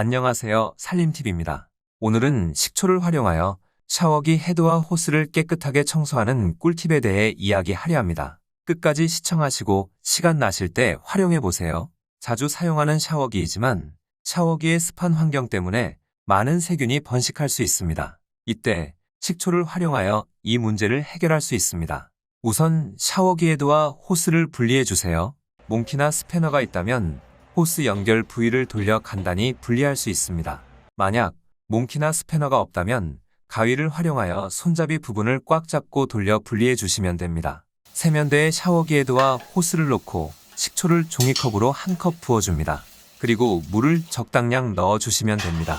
안녕하세요. 살림팁입니다. 오늘은 식초를 활용하여 샤워기 헤드와 호스를 깨끗하게 청소하는 꿀팁에 대해 이야기하려 합니다. 끝까지 시청하시고 시간 나실 때 활용해 보세요. 자주 사용하는 샤워기이지만 샤워기의 습한 환경 때문에 많은 세균이 번식할 수 있습니다. 이때 식초를 활용하여 이 문제를 해결할 수 있습니다. 우선 샤워기 헤드와 호스를 분리해 주세요. 몽키나 스패너가 있다면 호스 연결 부위를 돌려 간단히 분리할 수 있습니다. 만약 몽키나 스패너가 없다면 가위를 활용하여 손잡이 부분을 꽉 잡고 돌려 분리해 주시면 됩니다. 세면대에 샤워기 헤드와 호스를 놓고 식초를 종이컵으로 한 컵 부어줍니다. 그리고 물을 적당량 넣어주시면 됩니다.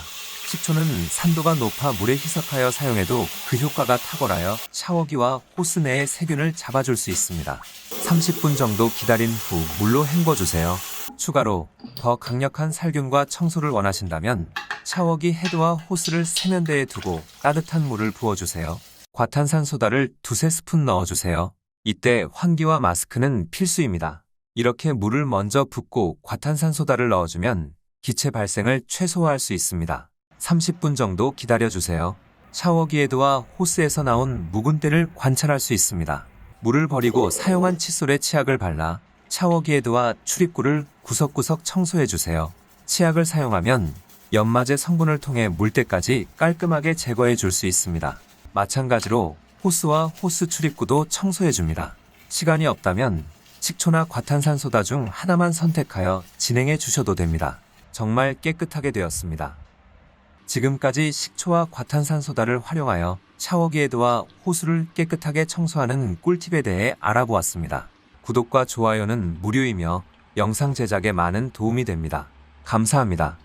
식초는 산도가 높아 물에 희석하여 사용해도 그 효과가 탁월하여 샤워기와 호스 내의 세균을 잡아줄 수 있습니다. 30분 정도 기다린 후 물로 헹궈주세요. 추가로 더 강력한 살균과 청소를 원하신다면 샤워기 헤드와 호스를 세면대에 두고 따뜻한 물을 부어주세요. 과탄산소다를 두세 스푼 넣어주세요. 이때 환기와 마스크는 필수입니다. 이렇게 물을 먼저 붓고 과탄산소다를 넣어주면 기체 발생을 최소화할 수 있습니다. 30분 정도 기다려주세요. 샤워기 헤드와 호스에서 나온 묵은 때를 관찰할 수 있습니다. 물을 버리고 사용한 칫솔에 치약을 발라 샤워기 헤드와 출입구를 구석구석 청소해 주세요. 치약을 사용하면 연마제 성분을 통해 물때까지 깔끔하게 제거해 줄 수 있습니다. 마찬가지로 호스와 호스 출입구도 청소해 줍니다. 시간이 없다면 식초나 과탄산소다 중 하나만 선택하여 진행해 주셔도 됩니다. 정말 깨끗하게 되었습니다. 지금까지 식초와 과탄산소다를 활용하여 샤워기 헤드와 호수를 깨끗하게 청소하는 꿀팁에 대해 알아보았습니다. 구독과 좋아요는 무료이며 영상 제작에 많은 도움이 됩니다. 감사합니다.